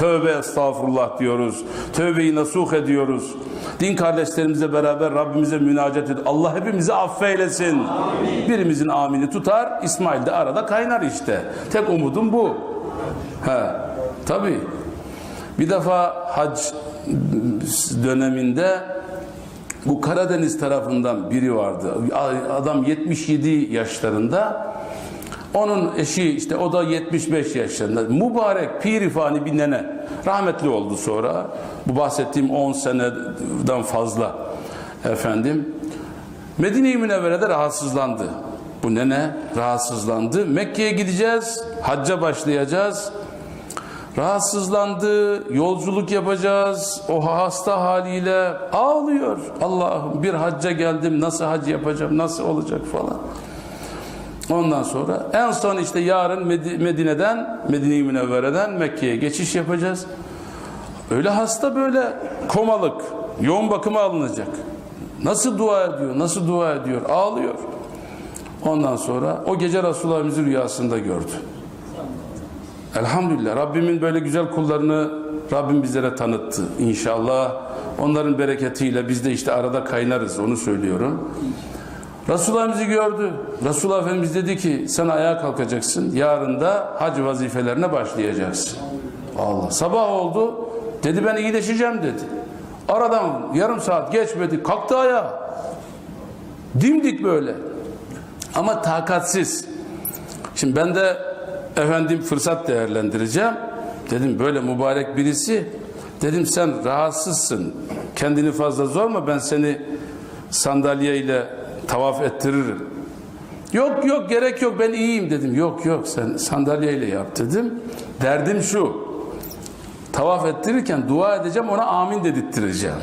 Tövbe estağfurullah diyoruz. Tövbeyi nasuh ediyoruz. Din kardeşlerimizle beraber Rabbimize münacat ediyoruz. Allah hepimizi affeylesin. Birimizin amini tutar, İsmail de arada kaynar işte. Tek umudum bu. He, tabii. Bir defa hac döneminde bu Karadeniz tarafından biri vardı. Adam 77 yaşlarında. Onun eşi işte o da 75 yaşlarında. Mübarek pirifani bir nene. Rahmetli oldu sonra. Bu bahsettiğim 10 seneden fazla efendim. Medine-i Münevvere'de rahatsızlandı. Bu nene rahatsızlandı. Mekke'ye gideceğiz. Hacca başlayacağız. Rahatsızlandı, yolculuk yapacağız. O hasta haliyle ağlıyor. Allah'ım bir hacca geldim, nasıl hac yapacağım, nasıl olacak falan. Ondan sonra en son işte yarın Medi- Medine'den, Medine-i Münevvere'den Mekke'ye geçiş yapacağız. Öyle hasta böyle komalık, yoğun bakıma alınacak. Nasıl dua ediyor, nasıl dua ediyor, ağlıyor. Ondan sonra o gece Resulullah bizi rüyasında gördü. Elhamdülillah Rabbimin böyle güzel kullarını Rabbim bizlere tanıttı inşallah. Onların bereketiyle biz de işte arada kaynarız onu söylüyorum. Resulullah bizi gördü. Resulullah Efendimiz dedi ki sen ayağa kalkacaksın. Yarın da hac vazifelerine başlayacaksın. Allah sabah oldu. Dedi ben iyileşeceğim dedi. Aradan yarım saat geçmedi. Kalktı ayağa. Dimdik böyle. Ama takatsiz. Şimdi ben de efendim fırsat değerlendireceğim. Dedim böyle mübarek birisi. Dedim sen rahatsızsın. Kendini fazla zorma ben seni sandalyeyle tavaf ettiririm. Yok yok gerek yok ben iyiyim dedim. Yok yok sen sandalyeyle yap dedim. Derdim şu. Tavaf ettirirken dua edeceğim ona amin dedirttireceğim.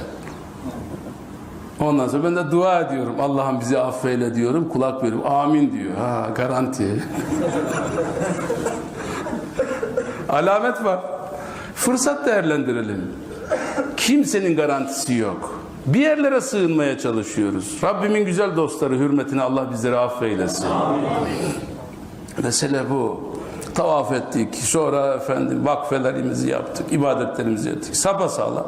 Ondan sonra ben de dua ediyorum. Allah'ım bizi affeyle diyorum. Kulak veriyorum. Amin diyor. Ha garanti. Alamet var. Fırsat değerlendirelim. Kimsenin garantisi yok. Bir yerlere sığınmaya çalışıyoruz. Rabbimin güzel dostları hürmetine Allah bizleri affeylesin. Mesele bu. Tavaf ettik. Sonra efendim vakfelerimizi yaptık. ibadetlerimizi yaptık. Sapasağlam.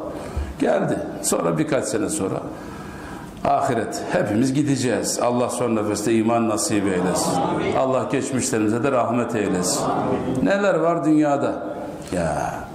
Geldi. Sonra birkaç sene sonra ahiret. Hepimiz gideceğiz. Allah son nefeste iman nasip eylesin. Allah geçmişlerimize de rahmet eylesin. Neler var dünyada? Ya